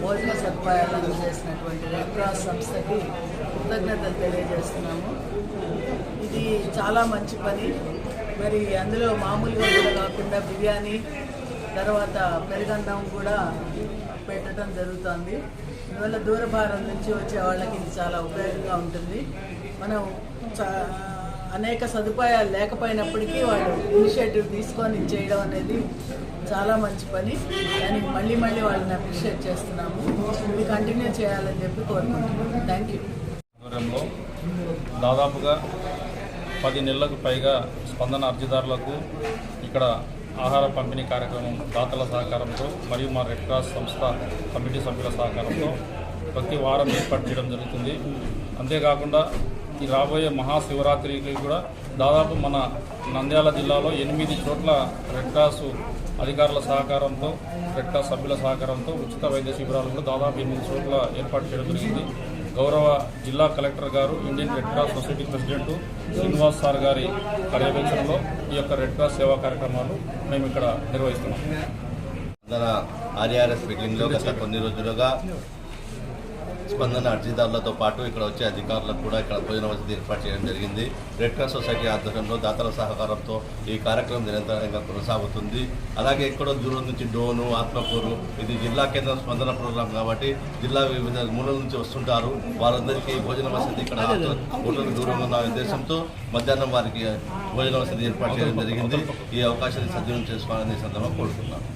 భోజన సదుపాయాలు చేసినటువంటి రెడ్ సంస్థకి కృతజ్ఞతలు తెలియజేస్తున్నాము. ఇది చాలా మంచి పని. మరి అందులో మామూలుగా కూడా కాకుండా బిర్యానీ తర్వాత పెరుగన్నం కూడా పెట్టడం జరుగుతుంది. ఇందువల్ల దూరభారం నుంచి వచ్చే వాళ్ళకి ఇది చాలా ఉపయోగంగా ఉంటుంది. మనం అనేక సదుపాయాలు లేకపోయినప్పటికీ వాళ్ళు ఇనిషియేటివ్ తీసుకొని చేయడం అనేది చాలా మంచి పని. దానికి మళ్ళీ మళ్ళీ వాళ్ళని అప్రిషియేట్ చేస్తున్నాము. ఇది కంటిన్యూ చేయాలని చెప్పి కోరుకుంటున్నాము. థ్యాంక్ యూ దాదాపుగా పది నెలలకు పైగా స్పందన అర్జీదారులకు ఇక్కడ ఆహార పంపిణీ కార్యక్రమం దాతల సహకారంతో మరియు మా రెడ్ క్రాస్ సంస్థ కమిటీ సభ్యుల సహకారంతో ప్రతి వారం ఏర్పాటు చేయడం జరుగుతుంది. అంతేకాకుండా ఈ రాబోయే మహాశివరాత్రికి కూడా దాదాపు మన నంద్యాల జిల్లాలో ఎనిమిది చోట్ల రెడ్ క్రాస్ అధికారుల సహకారంతో రెడ్ క్రాస్ సభ్యుల సహకారంతో ఉచిత వైద్య శిబిరాలు కూడా దాదాపు ఎనిమిది చోట్ల ఏర్పాటు చేయడం జరిగింది. గౌరవ జిల్లా కలెక్టర్ గారు Indian Red Cross Society president Srinivas sir గారి పర్యవేక్షణలో ఈ యొక్క రెడ్ క్రాస్ సేవా కార్యక్రమాలు మేము ఇక్కడ నిర్వహిస్తున్నాం. ఆర్ఆర్ఎస్ మీటింగ్లో గత కొన్ని రోజులుగా స్పందన అర్జీదారులతో పాటు ఇక్కడ వచ్చే అధికారులకు కూడా ఇక్కడ భోజన వసతి ఏర్పాటు చేయడం జరిగింది. రెడ్ క్రాస్ సొసైటీ ఆధ్వర్యంలో దాతల సహకారంతో ఈ కార్యక్రమం నిరంతరంగా కొనసాగుతుంది. అలాగే ఎక్కడో దూరం నుంచి డోను ఆత్మకూరు ఇది జిల్లా కేంద్రం స్పందన ప్రోగ్రాం కాబట్టి జిల్లా వివిధ మూలల నుంచి వస్తుంటారు. వారందరికీ భోజన వసతి ఇక్కడ హోటల్ దూరంగా ఉన్న ఉద్దేశంతో మధ్యాహ్నం వారికి భోజన వసతి ఏర్పాటు చేయడం జరిగింది. ఈ అవకాశాన్ని సద్వినియోగం చేసుకోవాలని సందర్భంగా కోరుతున్నాను.